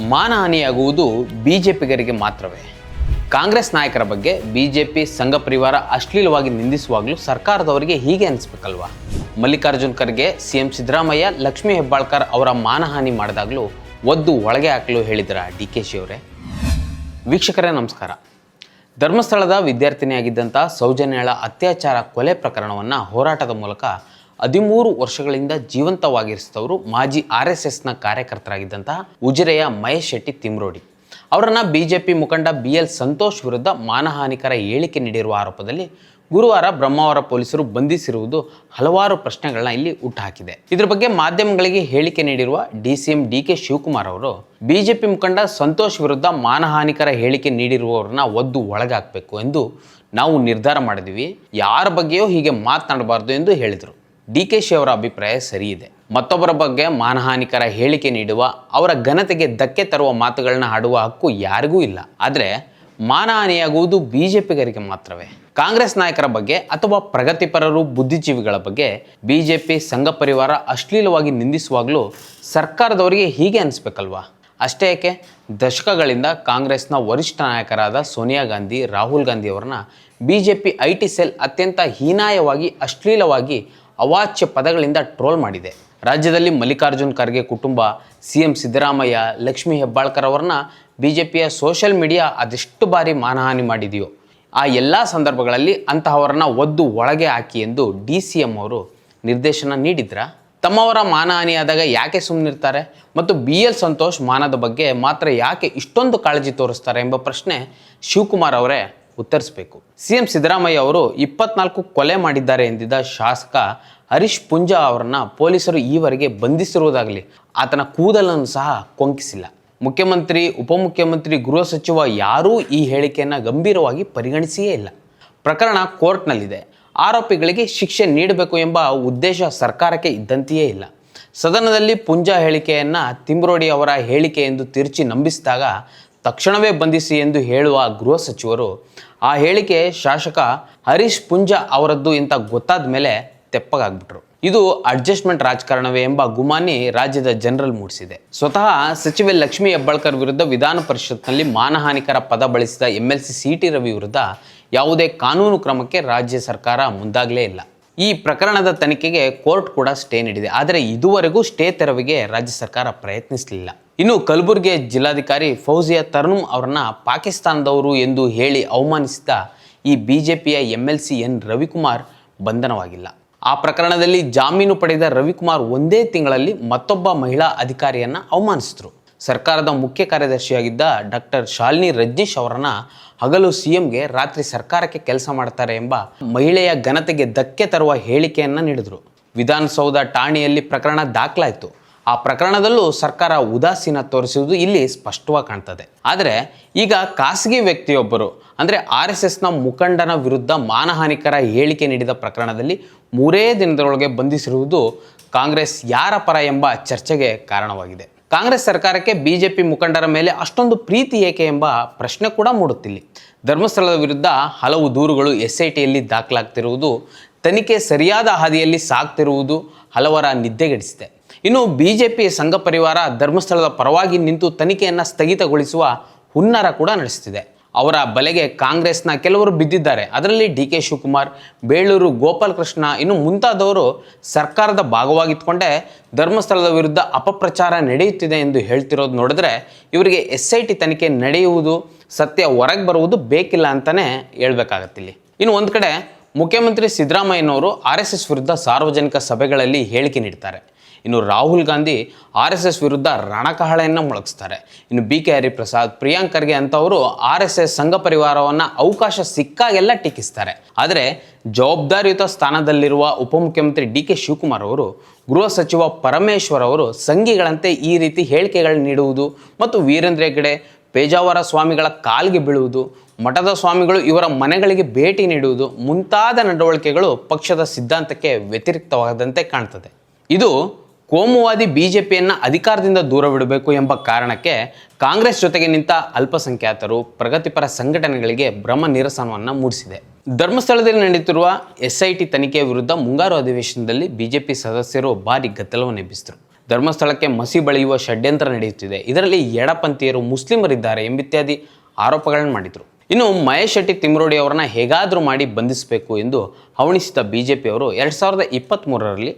ಮಾನಹಾನಿಯಾಗುವುದು ಬಿಜೆಪಿಗರಿಗೆ ಮಾತ್ರವೇ. ಕಾಂಗ್ರೆಸ್ ನಾಯಕರ ಬಗ್ಗೆ ಬಿಜೆಪಿ ಸಂಘ ಪರಿವಾರ ಅಶ್ಲೀಲವಾಗಿ ನಿಂದಿಸುವಾಗಲೂ ಸರ್ಕಾರದವರಿಗೆ ಹೀಗೆ ಅನಿಸ್ಬೇಕಲ್ವಾ? ಮಲ್ಲಿಕಾರ್ಜುನ್ ಖರ್ಗೆ, ಸಿಎಂ ಸಿದ್ದರಾಮಯ್ಯ, ಲಕ್ಷ್ಮೀ ಹೆಬ್ಬಾಳ್ಕರ್ ಅವರ ಮಾನಹಾನಿ ಮಾಡಿದಾಗಲೂ ಒದ್ದು ಒಳಗೆ ಹಾಕಲು ಹೇಳಿದ್ರ ಡಿ ಕೆ ಶಿಯವರೇ? ವೀಕ್ಷಕರೇ, ನಮಸ್ಕಾರ. ಧರ್ಮಸ್ಥಳದ ವಿದ್ಯಾರ್ಥಿನಿಯಾಗಿದ್ದಂಥ ಸೌಜನ್ಯಳ ಅತ್ಯಾಚಾರ ಕೊಲೆ ಪ್ರಕರಣವನ್ನು ಹೋರಾಟದ ಮೂಲಕ ಹದಿಮೂರು ವರ್ಷಗಳಿಂದ ಜೀವಂತವಾಗಿರಿಸಿದವರು ಮಾಜಿ ಆರ್ ಎಸ್ ಎಸ್ನ ಕಾರ್ಯಕರ್ತರಾಗಿದ್ದಂತಹ ಉಜಿರೆಯ ಮಹೇಶ್ ಶೆಟ್ಟಿ ತಿಮ್ರೋಡಿ. ಅವರನ್ನು ಬಿಜೆಪಿ ಮುಖಂಡ ಬಿ ಎಲ್ ಸಂತೋಷ್ ವಿರುದ್ಧ ಮಾನಹಾನಿಕರ ಹೇಳಿಕೆ ನೀಡಿರುವ ಆರೋಪದಲ್ಲಿ ಗುರುವಾರ ಬ್ರಹ್ಮಾವರ ಪೊಲೀಸರು ಬಂಧಿಸಿರುವುದು ಹಲವಾರು ಪ್ರಶ್ನೆಗಳನ್ನ ಇಲ್ಲಿ ಹುಟ್ಟುಹಾಕಿದೆ ಇದರ ಬಗ್ಗೆ ಮಾಧ್ಯಮಗಳಿಗೆ ಹೇಳಿಕೆ ನೀಡಿರುವ D C M D K Shivakumar ಅವರು, ಬಿಜೆಪಿ ಮುಖಂಡ ಸಂತೋಷ್ ವಿರುದ್ಧ ಮಾನಹಾನಿಕರ ಹೇಳಿಕೆ ನೀಡಿರುವವರನ್ನ ಒದ್ದು ಒಳಗಾಕಬೇಕು ಎಂದು ನಾವು ನಿರ್ಧಾರ ಮಾಡಿದ್ವಿ. ಯಾರ ಬಗ್ಗೆಯೂ ಹೀಗೆ ಮಾತನಾಡಬಾರ್ದು ಎಂದು ಹೇಳಿದರು. ಡಿ ಕೆ ಶಿ ಅವರ ಅಭಿಪ್ರಾಯ ಸರಿ ಇದೆ. ಮತ್ತೊಬ್ಬರ ಬಗ್ಗೆ ಮಾನಹಾನಿಕರ ಹೇಳಿಕೆ ನೀಡುವ, ಅವರ ಘನತೆಗೆ ಧಕ್ಕೆ ತರುವ ಮಾತುಗಳನ್ನ ಆಡುವ ಹಕ್ಕು ಯಾರಿಗೂ ಇಲ್ಲ. ಆದರೆ ಮಾನಹಾನಿಯಾಗುವುದು ಬಿಜೆಪಿಗರಿಗೆ ಮಾತ್ರವೇ. ಕಾಂಗ್ರೆಸ್ ನಾಯಕರ ಬಗ್ಗೆ ಅಥವಾ ಪ್ರಗತಿಪರರು ಬುದ್ಧಿಜೀವಿಗಳ ಬಗ್ಗೆ ಬಿಜೆಪಿ ಸಂಘ ಪರಿವಾರ ಅಶ್ಲೀಲವಾಗಿ ನಿಂದಿಸುವಾಗಲೂ ಸರ್ಕಾರದವರಿಗೆ ಹೀಗೆ ಅನಿಸ್ಬೇಕಲ್ವಾ? ಅಷ್ಟೇ ಏಕೆ, ದಶಕಗಳಿಂದ ಕಾಂಗ್ರೆಸ್ನ ವರಿಷ್ಠ ನಾಯಕರಾದ ಸೋನಿಯಾ ಗಾಂಧಿ, ರಾಹುಲ್ ಗಾಂಧಿ ಅವರನ್ನ B J P I T cell ಅತ್ಯಂತ ಹೀನಾಯವಾಗಿ, ಅಶ್ಲೀಲವಾಗಿ ಅವಾಚ್ಯ ಪದಗಳಿಂದ ಟ್ರೋಲ್ ಮಾಡಿದೆ. ರಾಜ್ಯದಲ್ಲಿ ಮಲ್ಲಿಕಾರ್ಜುನ್ ಖರ್ಗೆ ಕುಟುಂಬ ಸಿ ಎಂ ಸಿದ್ದರಾಮಯ್ಯ, ಲಕ್ಷ್ಮೀ ಹೆಬ್ಬಾಳ್ಕರ್ ಅವರನ್ನ ಬಿ ಜೆ ಪಿಯ ಸೋಷಿಯಲ್ ಮೀಡಿಯಾ ಅದೆಷ್ಟು ಬಾರಿ ಮಾನಹಾನಿ ಮಾಡಿದೆಯೋ, ಆ ಎಲ್ಲ ಸಂದರ್ಭಗಳಲ್ಲಿ ಅಂತಹವರನ್ನ ಒದ್ದು ಒಳಗೆ ಹಾಕಿ ಎಂದು ಡಿ ಸಿ ಎಂ ಅವರು ನಿರ್ದೇಶನ ನೀಡಿದ್ರ? ತಮ್ಮವರ ಮಾನಹಾನಿಯಾದಾಗ ಯಾಕೆ ಸುಮ್ಮನಿರ್ತಾರೆ ಮತ್ತು ಬಿ ಎಲ್ ಸಂತೋಷ್ ಮಾನದ ಬಗ್ಗೆ ಮಾತ್ರ ಯಾಕೆ ಇಷ್ಟೊಂದು ಕಾಳಜಿ ತೋರಿಸ್ತಾರೆ ಎಂಬ ಪ್ರಶ್ನೆ ಶಿವಕುಮಾರ್ ಅವರೇ ಉತ್ತರಿಸಬೇಕು. ಸಿ ಎಂ ಸಿದ್ದರಾಮಯ್ಯ ಅವರು ಇಪ್ಪತ್ನಾಲ್ಕು ಕೊಲೆ ಮಾಡಿದ್ದಾರೆ ಎಂದಿದ್ದ ಶಾಸಕ ಹರೀಶ್ ಪುಂಜಾ ಅವರನ್ನು ಪೊಲೀಸರು ಈವರೆಗೆ ಬಂಧಿಸಿರುವುದಾಗಲಿ, ಆತನ ಕೂದಲನ್ನು ಸಹ ಕೊಂಕಿಸಿಲ್ಲ. ಮುಖ್ಯಮಂತ್ರಿ, ಉಪಮುಖ್ಯಮಂತ್ರಿ, ಗೃಹ ಸಚಿವ ಯಾರೂ ಈ ಹೇಳಿಕೆಯನ್ನು ಗಂಭೀರವಾಗಿ ಪರಿಗಣಿಸಿಯೇ ಇಲ್ಲ. ಪ್ರಕರಣ ಕೋರ್ಟ್ನಲ್ಲಿದೆ. ಆರೋಪಿಗಳಿಗೆ ಶಿಕ್ಷೆ ನೀಡಬೇಕು ಎಂಬ ಉದ್ದೇಶ ಸರ್ಕಾರಕ್ಕೆ ಇದ್ದಂತೆಯೇ ಇಲ್ಲ. ಸದನದಲ್ಲಿ ಪುಂಜಾ ಹೇಳಿಕೆಯನ್ನು ತಿಮ್ರೋಡಿ ಅವರ ಹೇಳಿಕೆ ಎಂದು ತಿರುಚಿ ನಂಬಿಸಿದಾಗ ತಕ್ಷಣವೇ ಬಂಧಿಸಿ ಎಂದು ಹೇಳುವ ಗೃಹ ಸಚಿವರು ಆ ಹೇಳಿಕೆ ಶಾಸಕ ಹರೀಶ್ ಪುಂಜಾ ಅವರದ್ದು ಇಂತ ಗೊತ್ತಾದ ಮೇಲೆ ತೆಪ್ಪಗಾಗ್ಬಿಟ್ರು. ಇದು ಅಡ್ಜಸ್ಟ್ಮೆಂಟ್ ರಾಜಕಾರಣವೇ ಎಂಬ ಗುಮಾನಿ ರಾಜ್ಯದ ಜನರಲ್ ಮೂಡಿಸಿದೆ. ಸ್ವತಃ ಸಚಿವೆ ಲಕ್ಷ್ಮಿ ಹೆಬ್ಬಾಳ್ಕರ್ ವಿರುದ್ಧ ವಿಧಾನ ಪರಿಷತ್ನಲ್ಲಿ ಮಾನಹಾನಿಕರ ಪದ ಬಳಸಿದ M L C T Ravi ವಿರುದ್ಧ ಯಾವುದೇ ಕಾನೂನು ಕ್ರಮಕ್ಕೆ ರಾಜ್ಯ ಸರ್ಕಾರ ಮುಂದಾಗಲೇ ಇಲ್ಲ. ಈ ಪ್ರಕರಣದ ತನಿಖೆಗೆ ಕೋರ್ಟ್ ಕೂಡ ಸ್ಟೇ ನೀಡಿದೆ. ಆದರೆ ಇದುವರೆಗೂ ಸ್ಟೇ ತೆರವಿಗೆ ರಾಜ್ಯ ಸರ್ಕಾರ ಪ್ರಯತ್ನಿಸಲಿಲ್ಲ. ಇನ್ನು ಕಲಬುರಗಿ ಜಿಲ್ಲಾಧಿಕಾರಿ ಫೌಜಿಯಾ ತರ್ನುಮ್ ಅವರನ್ನು ಪಾಕಿಸ್ತಾನದವರು ಎಂದು ಹೇಳಿ ಅವಮಾನಿಸಿದ ಈ ಬಿಜೆಪಿಯ M L C N Ravikumar ಬಂಧನವಾಗಿಲ್ಲ. ಆ ಪ್ರಕರಣದಲ್ಲಿ ಜಾಮೀನು ಪಡೆದ ರವಿಕುಮಾರ್ ಒಂದೇ ತಿಂಗಳಲ್ಲಿ ಮತ್ತೊಬ್ಬ ಮಹಿಳಾ ಅಧಿಕಾರಿಯನ್ನು ಅವಮಾನಿಸಿದ್ರು. ಸರ್ಕಾರದ ಮುಖ್ಯ ಕಾರ್ಯದರ್ಶಿಯಾಗಿದ್ದ ಡಾಕ್ಟರ್ ಶಾಲಿನಿ ರಜ್ನೀಶ್ ಅವರನ್ನ ಹಗಲು ಸಿಎಂಗೆ ರಾತ್ರಿ ಸರ್ಕಾರಕ್ಕೆ ಕೆಲಸ ಮಾಡ್ತಾರೆ ಎಂಬ ಮಹಿಳೆಯ ಘನತೆಗೆ ಧಕ್ಕೆ ತರುವ ಹೇಳಿಕೆಯನ್ನು ನೀಡಿದರು. ವಿಧಾನಸೌಧ ಠಾಣೆಯಲ್ಲಿ ಪ್ರಕರಣ ದಾಖಲಾಯಿತು. ಆ ಪ್ರಕರಣದಲ್ಲೂ ಸರ್ಕಾರ ಉದಾಸೀನ ತೋರಿಸುವುದು ಇಲ್ಲಿ ಸ್ಪಷ್ಟವಾಗಿ ಕಾಣ್ತದೆ. ಆದರೆ ಈಗ ಖಾಸಗಿ ವ್ಯಕ್ತಿಯೊಬ್ಬರು, ಅಂದರೆ ಆರ್ ಎಸ್ ಎಸ್ನ ಮುಖಂಡನ ವಿರುದ್ಧ ಮಾನಹಾನಿಕರ ಹೇಳಿಕೆ ನೀಡಿದ ಪ್ರಕರಣದಲ್ಲಿ ಮೂರೇ ದಿನದೊಳಗೆ ಬಂಧಿಸಿರುವುದು ಕಾಂಗ್ರೆಸ್ ಯಾರ ಪರ ಎಂಬ ಚರ್ಚೆಗೆ ಕಾರಣವಾಗಿದೆ. ಕಾಂಗ್ರೆಸ್ ಸರ್ಕಾರಕ್ಕೆ ಬಿಜೆಪಿ ಮುಖಂಡರ ಮೇಲೆ ಅಷ್ಟೊಂದು ಪ್ರೀತಿ ಏಕೆ ಎಂಬ ಪ್ರಶ್ನೆ ಕೂಡ ಮೂಡುತ್ತಿಲ್ಲಿ. ಧರ್ಮಸ್ಥಳದ ವಿರುದ್ಧ ಹಲವು ದೂರುಗಳು ಎಸ್ ಐ ಟಿಯಲ್ಲಿ ದಾಖಲಾಗ್ತಿರುವುದು, ತನಿಖೆ ಸರಿಯಾದ ಹಾದಿಯಲ್ಲಿ ಸಾಗ್ತಿರುವುದು ಹಲವರ ನಿದ್ದೆಗೆಡಿಸಿದೆ ಇನ್ನು ಬಿಜೆಪಿ ಸಂಘ ಪರಿವಾರ ಧರ್ಮಸ್ಥಳದ ಪರವಾಗಿ ನಿಂತು ತನಿಖೆಯನ್ನು ಸ್ಥಗಿತಗೊಳಿಸುವ ಹುನ್ನಾರ ಕೂಡ ನಡೆಸುತ್ತಿದೆ ಅವರ ಬಲೆಗೆ ಕಾಂಗ್ರೆಸ್ನ ಕೆಲವರು ಬಿದ್ದಿದ್ದಾರೆ. ಅದರಲ್ಲಿ ಡಿ ಕೆ ಶಿವಕುಮಾರ್, ಬೇಳೂರು ಗೋಪಾಲಕೃಷ್ಣ ಇನ್ನು ಮುಂತಾದವರು ಸರ್ಕಾರದ ಭಾಗವಾಗಿತ್ಕೊಂಡೇ ಧರ್ಮಸ್ಥಳದ ವಿರುದ್ಧ ಅಪಪ್ರಚಾರ ನಡೆಯುತ್ತಿದೆ ಎಂದು ಹೇಳ್ತಿರೋದು ನೋಡಿದ್ರೆ ಇವರಿಗೆ ಎಸ್ ಐ ಟಿ ತನಿಖೆ ನಡೆಯುವುದು, ಸತ್ಯ ಹೊರಗೆ ಬರುವುದು ಬೇಕಿಲ್ಲ ಅಂತಲೇ ಹೇಳ್ಬೇಕಾಗತ್ತಿಲ್ಲಿ ಇನ್ನು ಒಂದು ಕಡೆ ಮುಖ್ಯಮಂತ್ರಿ ಸಿದ್ದರಾಮಯ್ಯನವರು ಆರ್ ಎಸ್ ಎಸ್ ವಿರುದ್ಧ ಸಾರ್ವಜನಿಕ ಸಭೆಗಳಲ್ಲಿ ಹೇಳಿಕೆ ನೀಡ್ತಾರೆ. ಇನ್ನು Rahul Gandhi R S S ವಿರುದ್ಧ ರಣಕಹಳೆಯನ್ನು ಮೊಳಗಿಸ್ತಾರೆ. ಇನ್ನು ಬಿ ಕೆ ಹರಿಪ್ರಸಾದ್, ಪ್ರಿಯಾಂಕ್ ಖರ್ಗೆ ಅಂತವರು ಆರ್ ಎಸ್ ಎಸ್ ಸಂಘ ಪರಿವಾರವನ್ನು ಅವಕಾಶ ಸಿಕ್ಕಾಗೆಲ್ಲ ಟೀಕಿಸ್ತಾರೆ. ಆದರೆ ಜವಾಬ್ದಾರಿಯುತ ಸ್ಥಾನದಲ್ಲಿರುವ ಉಪಮುಖ್ಯಮಂತ್ರಿ ಡಿ ಕೆ ಶಿವಕುಮಾರ್ ಅವರು, ಗೃಹ ಸಚಿವ ಪರಮೇಶ್ವರ್ ಅವರು ಸಂಘಿಗಳಂತೆ ಈ ರೀತಿ ಹೇಳಿಕೆಗಳನ್ನು ನೀಡುವುದು ಮತ್ತು ವೀರೇಂದ್ರ ಹೆಗ್ಗಡೆ ಪೇಜಾವರ ಸ್ವಾಮಿಗಳ ಕಾಲಿಗೆ ಬೀಳುವುದು, ಮಠದ ಸ್ವಾಮಿಗಳು ಇವರ ಮನೆಗಳಿಗೆ ಭೇಟಿ ನೀಡುವುದು ಮುಂತಾದ ನಡವಳಿಕೆಗಳು ಪಕ್ಷದ ಸಿದ್ಧಾಂತಕ್ಕೆ ವ್ಯತಿರಿಕ್ತವಾದಂತೆ ಕಾಣ್ತದೆ. ಇದು ಕೋಮುವಾದಿ ಬಿಜೆಪಿಯನ್ನು ಅಧಿಕಾರದಿಂದ ದೂರವಿಡಬೇಕು ಎಂಬ ಕಾರಣಕ್ಕೆ ಕಾಂಗ್ರೆಸ್ ಜೊತೆಗೆ ನಿಂತ ಅಲ್ಪಸಂಖ್ಯಾತರು ಪ್ರಗತಿಪರ ಸಂಘಟನೆಗಳಿಗೆ ಭ್ರಮ ನಿರಸನವನ್ನು ಮೂಡಿಸಿದೆ. ಧರ್ಮಸ್ಥಳದಲ್ಲಿ ನಡೆಯುತ್ತಿರುವ ಎಸ್ ಐ ಟಿ ತನಿಖೆಯ ವಿರುದ್ಧ ಮುಂಗಾರು ಅಧಿವೇಶನದಲ್ಲಿ ಬಿಜೆಪಿ ಸದಸ್ಯರು ಭಾರಿ ಗದ್ದಲವನ್ನು ಎಬ್ಬಿಸಿದರು ಧರ್ಮಸ್ಥಳಕ್ಕೆ ಮಸಿ ಬಳಿಯುವ ಷಡ್ಯಂತ್ರ ನಡೆಯುತ್ತಿದೆ. ಇದರಲ್ಲಿ ಎಡಪಂಥೀಯರು ಮುಸ್ಲಿಮರಿದ್ದಾರೆ ಎಂಬಿತ್ಯಾದಿ ಆರೋಪಗಳನ್ನು ಮಾಡಿದರು. ಇನ್ನು ಮಹೇಶ್ ಶೆಟ್ಟಿ ತಿಮ್ರೋಡಿ ಅವರನ್ನ ಹೇಗಾದರೂ ಮಾಡಿ ಬಂಧಿಸಬೇಕು ಎಂದು ಹವಣಿಸಿದ ಬಿ ಜೆ ಪಿಯವರು ಎರಡು ಸಾವಿರದ ಇಪ್ಪತ್ತ್ಮೂರರಲ್ಲಿ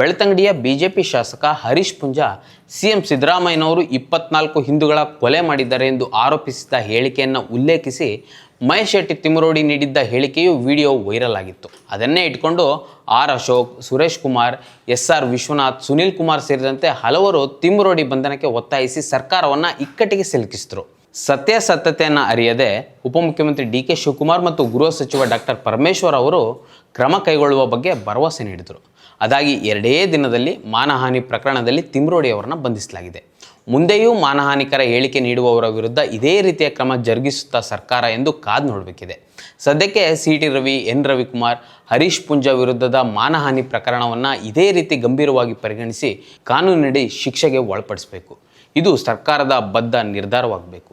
ಬೆಳ್ತಂಗಡಿಯ ಪಿ ಶಾಸಕ ಹರೀಶ್ ಪುಂಜಾ, ಸಿಎಂ ಸಿದ್ದರಾಮಯ್ಯನವರು ಇಪ್ಪತ್ನಾಲ್ಕು ಹಿಂದೂಗಳ ಕೊಲೆ ಮಾಡಿದ್ದಾರೆ ಎಂದು ಆರೋಪಿಸಿದ ಹೇಳಿಕೆಯನ್ನು ಉಲ್ಲೇಖಿಸಿ ಮಹೇಶ್ ಶೆಟ್ಟಿ ತಿಮ್ರೋಡಿ ನೀಡಿದ್ದ ಹೇಳಿಕೆಯು ವಿಡಿಯೋ ವೈರಲ್ ಆಗಿತ್ತು. ಅದನ್ನೇ ಇಟ್ಕೊಂಡು R Ashok, Suresh Kumar S R Vishwanath, Sunil Kumar ಸೇರಿದಂತೆ ಹಲವರು ತಿಮ್ರೋಡಿ ಬಂಧನಕ್ಕೆ ಒತ್ತಾಯಿಸಿ ಸರ್ಕಾರವನ್ನು ಇಕ್ಕಟ್ಟಿಗೆ ಸಿಲುಕಿಸಿದರು. ಸತ್ಯಾಸತ್ಯತೆಯನ್ನು ಅರಿಯದೆ ಉಪಮುಖ್ಯಮಂತ್ರಿ ಡಿ ಕೆ ಶಿವಕುಮಾರ್ ಮತ್ತು ಗೃಹ ಸಚಿವ ಡಾಕ್ಟರ್ ಪರಮೇಶ್ವರ್ ಅವರು ಕ್ರಮ ಕೈಗೊಳ್ಳುವ ಬಗ್ಗೆ ಭರವಸೆ ನೀಡಿದರು. ಅದಾಗಿ ಎರಡೇ ದಿನದಲ್ಲಿ ಮಾನಹಾನಿ ಪ್ರಕರಣದಲ್ಲಿ ತಿಮ್ರೋಡಿ ಅವರನ್ನು ಬಂಧಿಸಲಾಗಿದೆ. ಮುಂದೆಯೂ ಮಾನಹಾನಿಕರ ಹೇಳಿಕೆ ನೀಡುವವರ ವಿರುದ್ಧ ಇದೇ ರೀತಿಯ ಕ್ರಮ ಜರುಗಿಸುತ್ತಾ ಸರ್ಕಾರ ಎಂದು ಕಾದು ನೋಡಬೇಕಿದೆ. ಸದ್ಯಕ್ಕೆ C T Ravi, N Ravikumar, Harish Poonja ವಿರುದ್ಧದ ಮಾನಹಾನಿ ಪ್ರಕರಣವನ್ನು ಇದೇ ರೀತಿ ಗಂಭೀರವಾಗಿ ಪರಿಗಣಿಸಿ ಕಾನೂನಿನಡಿ ಶಿಕ್ಷೆಗೆ ಒಳಪಡಿಸಬೇಕು. ಇದು ಸರ್ಕಾರದ ಬದ್ಧ ನಿರ್ಧಾರವಾಗಬೇಕು.